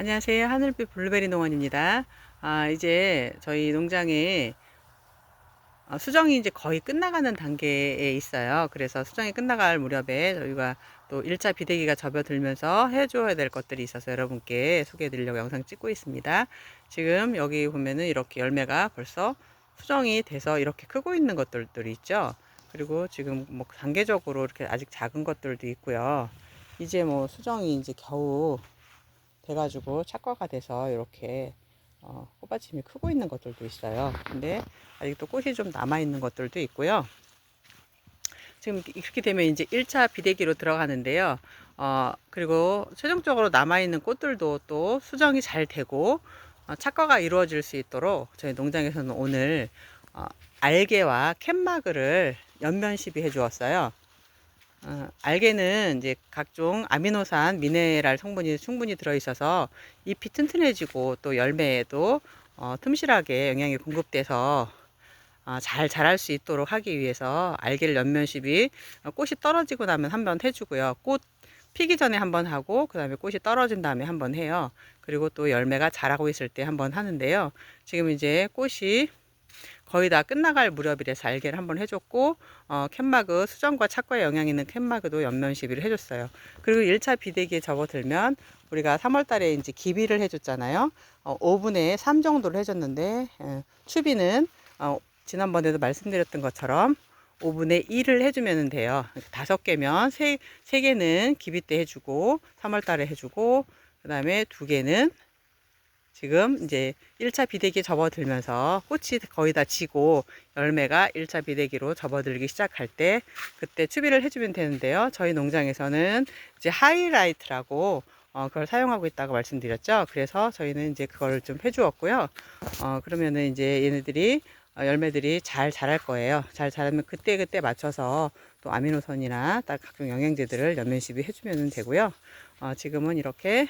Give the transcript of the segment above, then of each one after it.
안녕하세요. 하늘빛 블루베리 농원입니다. 아, 이제 저희 농장에 어, 수정이 이제 거의 끝나가는 단계에 있어요. 그래서 수정이 끝나갈 무렵에 저희가 또 1차 비대기가 접어들면서 해줘야 될 것들이 있어서 여러분께 소개해 드리려고 영상 찍고 있습니다. 지금 여기 보면은 이렇게 열매가 벌써 수정이 돼서 이렇게 크고 있는 것들이 있죠. 그리고 지금 뭐 단계적으로 이렇게 아직 작은 것들도 있고요. 이제 뭐 수정이 이제 겨우 돼가지고 착과가 돼서 이렇게 어, 꽃받침이 크고 있는 것들도 있어요. 근데 아직도 꽃이 좀 남아 있는 것들도 있고요. 지금 이렇게 되면 이제 1차 비대기로 들어가는데요. 어, 그리고 최종적으로 남아있는 꽃들도 또 수정이 잘 되고 어, 착과가 이루어질 수 있도록 저희 농장에서는 오늘 어, 알게와 캔마그를 연면 시비해 주었어요. 어, 알게는 이제 각종 아미노산, 미네랄 성분이 충분히 들어있어서 잎이 튼튼해지고 또 열매에도 어, 틈실하게 영양이 공급돼서 어, 잘 자랄 수 있도록 하기 위해서 알게를 연면십이 어, 꽃이 떨어지고 나면 한 번 해주고요. 꽃 피기 전에 한 번 하고 그 다음에 꽃이 떨어진 다음에 한 번 해요. 그리고 또 열매가 자라고 있을 때 한 번 하는데요. 지금 이제 꽃이 거의 다 끝나갈 무렵이라서 알게를 한번 해줬고 어, 캔마그 수정과 착과에 영향 있는 캔마그도 연면 시비를 해줬어요. 그리고 1차 비대기에 접어들면 우리가 3월 달에 이제 기비를 해줬잖아요. 어, 5분의 3 정도를 해줬는데 에, 추비는 어, 지난번에도 말씀드렸던 것처럼 5분의 1을 해주면 돼요. 다섯 개면 세, 세 개는 기비 때 해주고 3월 달에 해주고 그 다음에 두 개는 지금 이제 1차 비대기에 접어들면서 꽃이 거의 다 지고 열매가 1차 비대기로 접어들기 시작할 때 그때 추비를 해주면 되는데요. 저희 농장에서는 이제 하이라이트라고 어, 그걸 사용하고 있다고 말씀드렸죠. 그래서 저희는 이제 그걸 좀 해주었고요. 어, 그러면은 이제 얘네들이 어, 열매들이 잘 자랄 거예요. 잘 자라면 그때 그때 맞춰서 또 아미노산이나 딱 각종 영양제들을 연면 시비 해주면 되고요. 어, 지금은 이렇게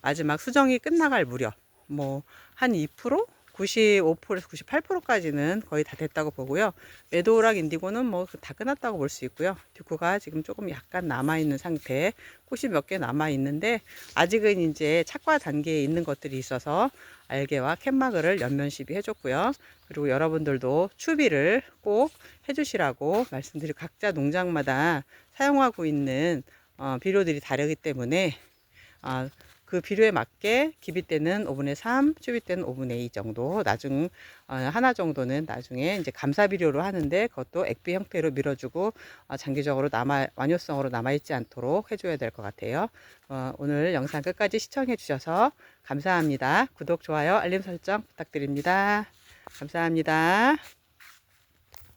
마지막 수정이 끝나갈 무렵 뭐 한 2%? 95%에서 98%까지는 거의 다 됐다고 보고요. 메도우락 인디고는 뭐 다 끝났다고 볼 수 있고요. 듀크가 지금 조금 약간 남아있는 상태, 꽃이 몇 개 남아있는데 아직은 이제 착과 단계에 있는 것들이 있어서 알게와 캔마그를 연면 시비 해줬고요. 그리고 여러분들도 추비를 꼭 해주시라고 말씀드리고 각자 농장마다 사용하고 있는 어, 비료들이 다르기 때문에 어, 그 비료에 맞게 기비 때는 5분의 3, 추비 때는 5분의 2 정도, 나중 어, 하나 정도는 나중에 이제 감사 비료로 하는데 그것도 액비 형태로 밀어주고 어, 장기적으로 남아 완효성으로 남아 있지 않도록 해줘야 될 것 같아요. 어, 오늘 영상 끝까지 시청해 주셔서 감사합니다. 구독, 좋아요, 알림 설정 부탁드립니다. 감사합니다.